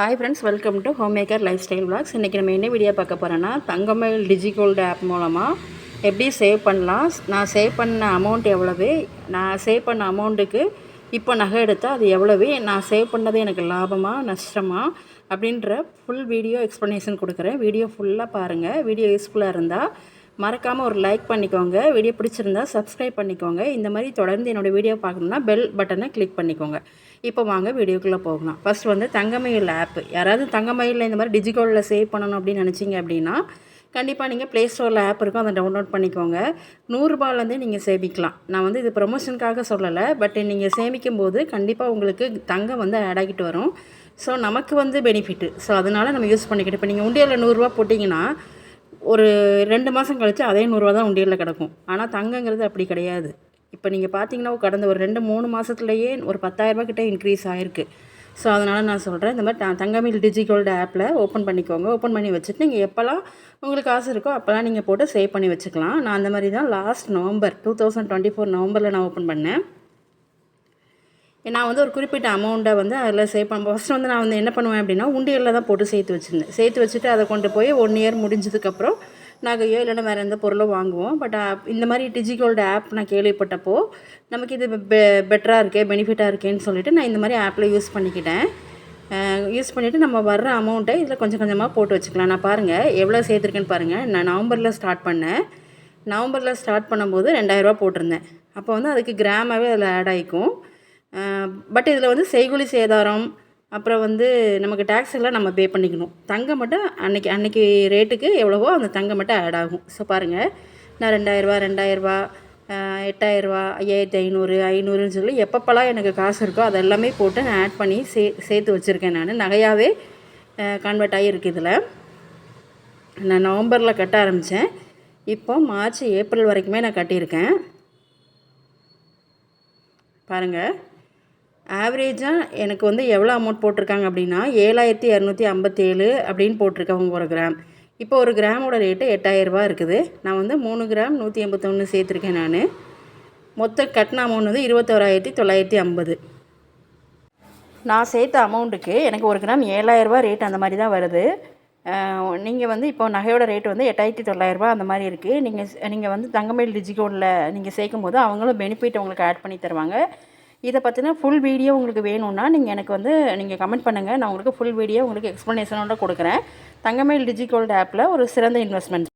Hi friends welcome to home maker life style blogs இன்றைக்கி நம்ம என்ன வீடியோ பார்க்க போகிறோன்னா தங்கமயில் டிஜிகோல்டு ஆப் மூலமாக எப்படி சேவ் பண்ணலாம்? நான் சேவ் பண்ண அமௌண்ட் எவ்வளவு? நான் சேவ் பண்ண அமௌண்ட்டுக்கு இப்போ நகை எடுத்தால் அது எவ்வளவு? நான் சேவ் பண்ணது எனக்கு லாபமா நஷ்டமா? அப்படின்ற ஃபுல் வீடியோ எக்ஸ்ப்ளனேஷன் கொடுக்குறேன். வீடியோ ஃபுல்லாக பாருங்கள் வீடியோ யூஸ்ஃபுல்லாக இருந்தால் மறக்காமல் ஒரு லைக் பண்ணிக்கோங்க. வீடியோ பிடிச்சிருந்தா சப்ஸ்கிரைப் பண்ணிக்கோங்க. இந்த மாதிரி தொடர்ந்து என்னோடய வீடியோ பார்க்கணுன்னா பெல் பட்டனை கிளிக் பண்ணிக்கோங்க. இப்போ வாங்க வீடியோக்குள்ளே போகலாம். ஃபஸ்ட் வந்து தங்கமயில் ஆப் யாராவது தங்கமயிலில் இந்த மாதிரி டிஜிகோலில் சேவ் பண்ணணும் அப்படின்னு நினச்சிங்க அப்படின்னா கண்டிப்பாக நீங்கள் ப்ளே ஸ்டோரில் ஆப் இருக்கும். அதை டவுன்லோட் பண்ணிக்கோங்க. நூறுரூபாலேருந்தே நீங்கள் சேமிக்கலாம். நான் வந்து இது ப்ரொமோஷனுக்காக சொல்லலை. பட் நீங்கள் சேமிக்கும் போது கண்டிப்பாக உங்களுக்கு தங்கம் வந்து ஆட் ஆகிட்டு வரும். ஸோ நமக்கு வந்து பெனிஃபிட்டு ஸோ அதனால் நம்ம யூஸ் பண்ணிக்கிட்டு இப்போ நீங்கள் உண்டியலில் நூறுரூவா போட்டிங்கன்னா ஒரு ரெண்டு மாதம் கழித்து அதே நூறுரூவா தான் உண்டியலில் கிடக்கும். ஆனால் தங்கங்கிறது அப்படி கிடையாது. இப்போ நீங்கள் பார்த்தீங்கன்னா கடந்த ஒரு ரெண்டு மூணு மாதத்துலேயே ஒரு பத்தாயிரரூபா கிட்டே இன்க்ரீஸ் ஆகிருக்கு ஸோ அதனால் நான் சொல்கிறேன் இந்த மாதிரி தங்கமில் டிஜிகோல்டு ஆப்பில் ஓப்பன் பண்ணிக்கோங்க. ஓப்பன் பண்ணி வச்சுட்டு நீங்கள் எப்போல்லாம் உங்களுக்கு காசு இருக்கோ அப்போல்லாம் நீங்கள் போட்டு சேவ் பண்ணி வச்சுக்கலாம். நான் அந்த மாதிரி தான் last November two thousand twenty four நவம்பரில் நான் ஓப்பன் பண்ணேன். நான் வந்து ஒரு குறிப்பிட்ட அமௌண்ட்டை வந்து அதில் சேவ் பண்ண ஃபஸ்ட்டு வந்து நான் வந்து என்ன பண்ணுவேன் அப்படின்னா உண்டியலில் தான் போட்டு சேர்த்து வச்சுருந்தேன். சேர்த்து வச்சுட்டு அதை கொண்டு போய் ஒன் இயர் முடிஞ்சதுக்கப்புறம் நகையோ இல்லைன்னா வேறு எந்த பொருளோ வாங்குவோம். பட் இந்த மாதிரி டிஜிகோல்டு ஆப் நான் கேள்விப்பட்டப்போ நமக்கு இது பெ பெட்டராக இருக்கே பெனிஃபிட்டாக இருக்கேன்னு சொல்லிட்டு நான் இந்த மாதிரி ஆப்பில் யூஸ் பண்ணிக்கிட்டேன். யூஸ் பண்ணிவிட்டு நம்ம வர்ற அமௌண்ட்டை இதில் கொஞ்சம் கொஞ்சமாக போட்டு வச்சுக்கலாம். நான் பாருங்கள் எவ்வளோ சேர்த்துருக்கேன்னு பாருங்கள் நான் நவம்பரில் ஸ்டார்ட் பண்ணேன். நவம்பரில் ஸ்டார்ட் பண்ணும்போது ரெண்டாயிரரூபா போட்டிருந்தேன். அப்போ வந்து அதுக்கு கிராமாவே அதில் ஆட் ஆகிக்கும். பட் இதில் வந்து செய்கூலி சேதாரம் அப்புறம் வந்து நமக்கு டேக்ஸ் எல்லாம் நம்ம பே பண்ணிக்கணும். தங்கம் மட்டும் அன்னைக்கு அன்னைக்கு ரேட்டுக்கு எவ்வளவோ அந்த தங்கம் மட்டும் ஆட் ஆகும். ஸோ பாருங்கள் நான் ரெண்டாயிரரூபா ரெண்டாயிரரூபா எட்டாயிரரூபா ஐயாயிரத்தி ஐநூறு ஐநூறுன்னு சொல்லி எப்பப்பெல்லாம் எனக்கு காசு இருக்கோ அது எல்லாமே போட்டு நான் ஆட் பண்ணி சே சேர்த்து வச்சுருக்கேன் நான். நகையாகவே கன்வெர்ட் ஆகியிருக்கு இதில். நான் நவம்பரில் கட்ட ஆரம்பித்தேன் இப்போ மார்ச் ஏப்ரல் வரைக்குமே நான் கட்டியிருக்கேன். பாருங்கள் ஆவரேஜாக எனக்கு வந்து எவ்வளோ அமௌண்ட் போட்டிருக்காங்க அப்படின்னா ஏழாயிரத்தி இரநூத்தி ஐம்பத்தேழு அப்படின்னு போட்டிருக்காங்க ஒரு கிராம் இப்போ ஒரு கிராமோட ரேட்டு எட்டாயிரரூபா இருக்குது. நான் வந்து மூணு கிராம் நூற்றி எண்பத்தொன்று சேர்த்துருக்கேன் நான். மொத்த கட்டின அமௌண்ட் வந்து இருபத்தோராயிரத்தி தொள்ளாயிரத்தி ஐம்பது. நான் சேர்த்த அமௌண்ட்டுக்கு எனக்கு ஒரு கிராம் ஏழாயிரரூபா ரேட் அந்த மாதிரி தான் வருது. நீங்கள் வந்து இப்போ நகையோட ரேட் வந்து எட்டாயிரத்தி தொள்ளாயிரரூபா அந்த மாதிரி இருக்குது நீங்கள் நீங்கள் வந்து தங்கமயில் டிஜிகோடில் நீங்கள் சேர்க்கும் போது அவங்களும் பெனிஃபிட் உங்களுக்கு ஆட் பண்ணி தருவாங்க. இதை பற்றின ஃபுல் வீடியோ உங்களுக்கு வேணும்னா நீங்கள் எனக்கு வந்து நீங்கள் கமெண்ட் பண்ணுங்கள் நான் உங்களுக்கு ஃபுல் வீடியோ உங்களுக்கு எக்ஸ்ப்ளனேஷனோட கொடுக்குறேன். தங்கமயில் டிஜிகோல்டு ஆப்பில் ஒரு சிறந்த இன்வெஸ்ட்மெண்ட்